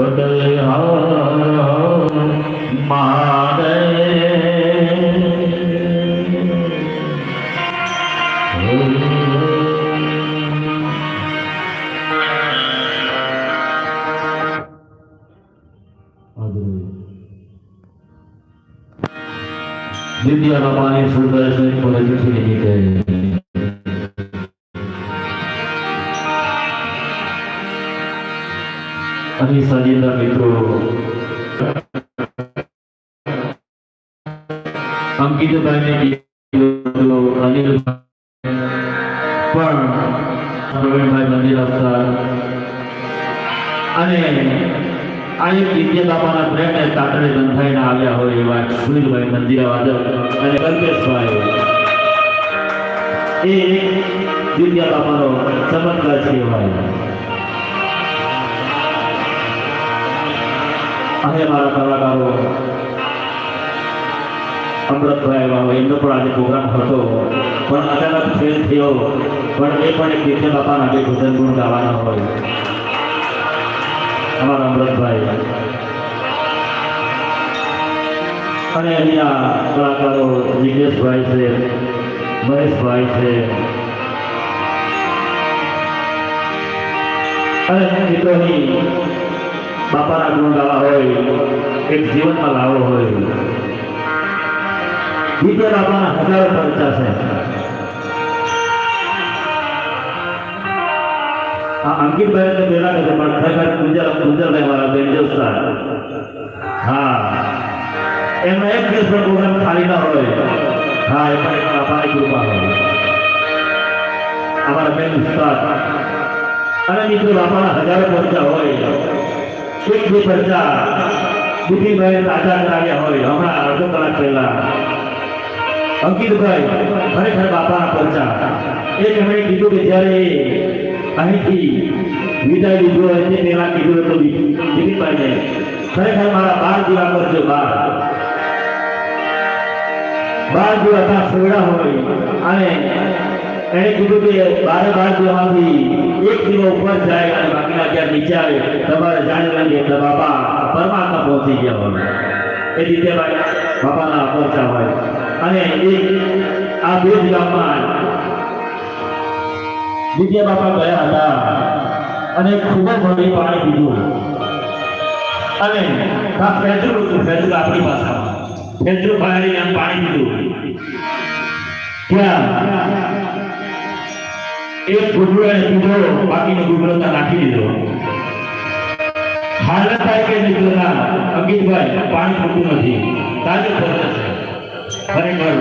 બદલહાર મારે દિવ્યા રમાની સુંદર પરિચિત નિમિત્તે અહીં સાજીના મિત્રો. અંકિતભાઈને એક વિદ્યા બાપાના આવ્યા હોય એવા સુનિલભાઈ મંદિર વાદક અને એ વિદ્યા બાપાનો ચમત્કાર છે અને મારા કલાકારો અમૃતભાઈ બાબા એમનો પણ આજે પ્રોગ્રામ હતો પણ અચાનક ફેલ થયો પણ એ પણ એક કીર્તન બાપાના બે ભજન ગુણ ગાવાના હોય અમારા અમૃતભાઈ અને અહીંયા કલાકારો જિગ્નેશભાઈ છે મહેશભાઈ છે અને મિત્રોની બાપાના ગુણ ગાવા હોય એક જીવનમાં લાવો હોય વિદ્યા બાપાના હજારો ખર્ચા છે આ અંકિતભાઈ તો પેલા કે પણ ખરેખર ગુંજર ગુંજરભાઈ મારા બેન જોસ્તા હા એમનો એક દિવસ પણ પ્રોગ્રામ ખાલી ના હોય હા એ પણ એક બાપાની કૃપા હોય અમારા બેન ઉસ્તાદ અને મિત્રો બાપાના હજારો ખર્ચા હોય એક બે બુદ્ધિભાઈ તાજા કરાવ્યા હોય. હમણાં અડધો કલાક પહેલા. અંકિતભાઈ, ખરેખર બાપાના પંચા એક એમણે કીધું કે જ્યારે અહીંથી વિદાય લીધો હોય તે પહેલા કીધું હતું દિલીપભાઈને ખરેખર મારા બાર દીવા કરજો બાર. બાર દીવા ત્યાં સોયડા હોય અને એણે કીધું કે બારે બાર જેવામાંથી એક દીવો ઉપર જાય અને બાકીના અગિયાર નીચે આવે. તમારે જાણી લાગે એટલે બાપા પરમાત્મા પહોંચી ગયા હોય. એ રીતે બાપાના પહોંચ્યા હોય. અને એ આ બે જ ગામમાં વિદ્યા બાપા ગયા હતા અને ખૂબ જ ભરી પાણી પીધું. અને આ ફેજરું હતું, ફેજરું આપણી ભાષામાં. ફેજરું ફાયરી આમ પાણી પીધું. ત્યાં એક એને પીધો બાકીનો ગુગળો નાખી દીધો. હાલત થાય કે નીકળના અંકિતભાઈ, પાણી પૂરતું નથી. તાજો ફરજ છે. ખરેખર.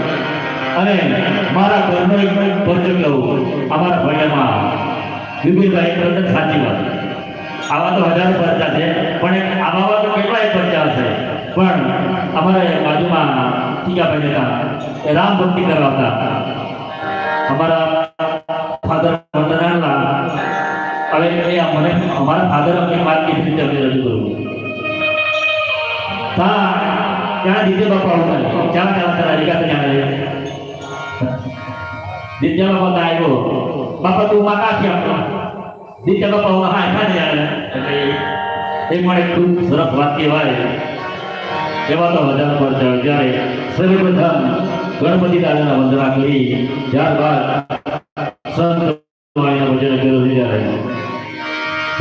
અને મારા ઘરનો એક ફરજ કહું, અમારા ભણ્યામાં વિપુલભાઈ તદ્દન સાચી વાત. આવા તો હજારો ફરજા છે, પણ આવા તો કેટલાય ફરજા હશે. પણ અમારા બાજુમાં ટીકાભાઈ હતા રામ ભક્તિ કરવા અમારા અમારા ફાધર અમને માર્કેટ રીતે અમે રજૂ કરું હા ત્યાં દીદે બાપા હોતા ચાલા ચાલા ચાલા રીકા ત્યાં દિત્યા બાપા તો આવ્યો બાપા તું માં કાથી આપતો દિત્યા બાપા હું હા ખાને યાર એટલે એ મને ખૂબ સરસ વાત કહેવાય એવા તો વધારે પર જ્યારે સર્વપ્રથમ ગણપતિ દાદાના વંદના કરી ત્યારબાદ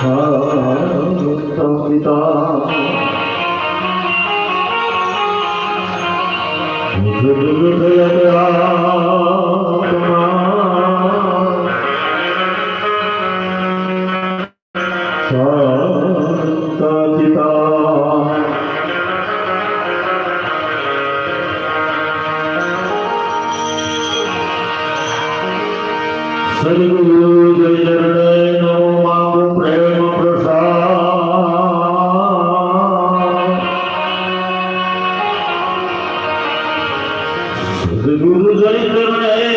સદગુરુ જય સદગુરુ જય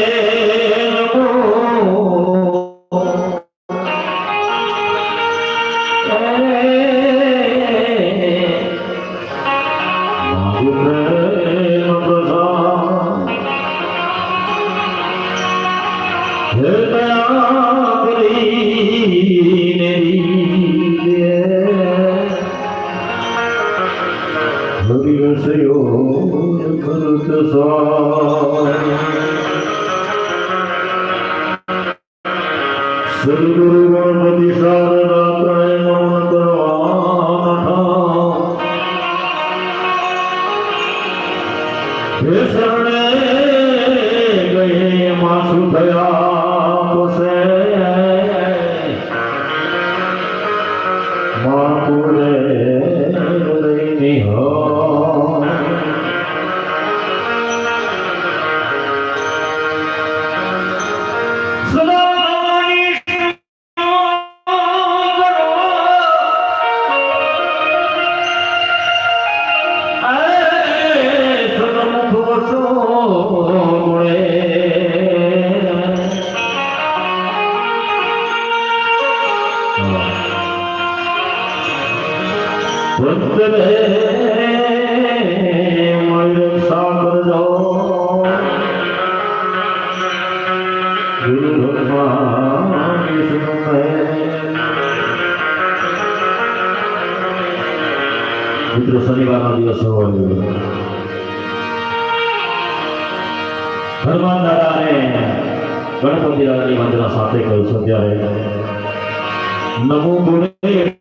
શરણે ગયે માસુ થયા? મિત્રો શનિવારનો દિવસ હોવો દાદાને ગણપતિ દાદાની વંદના સાથે કહ્યું છું ત્યારે નમો બોલે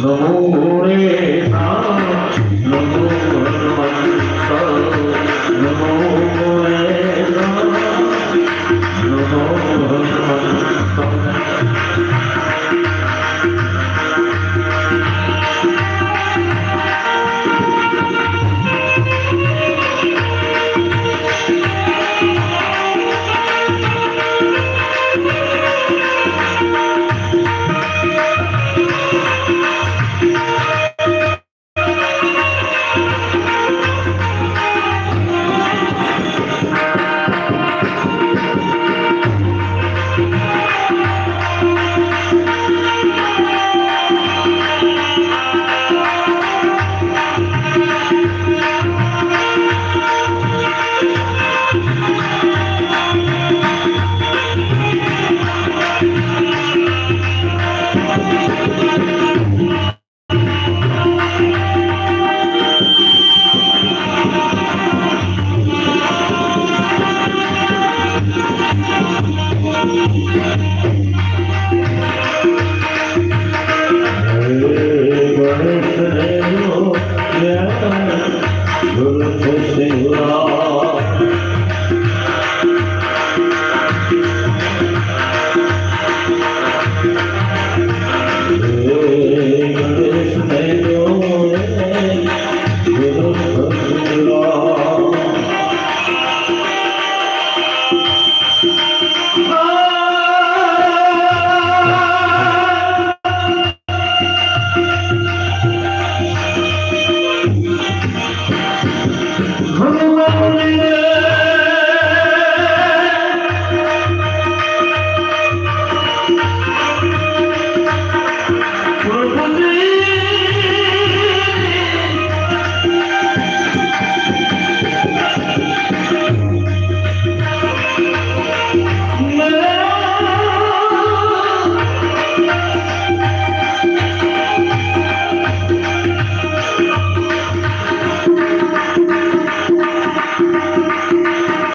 No.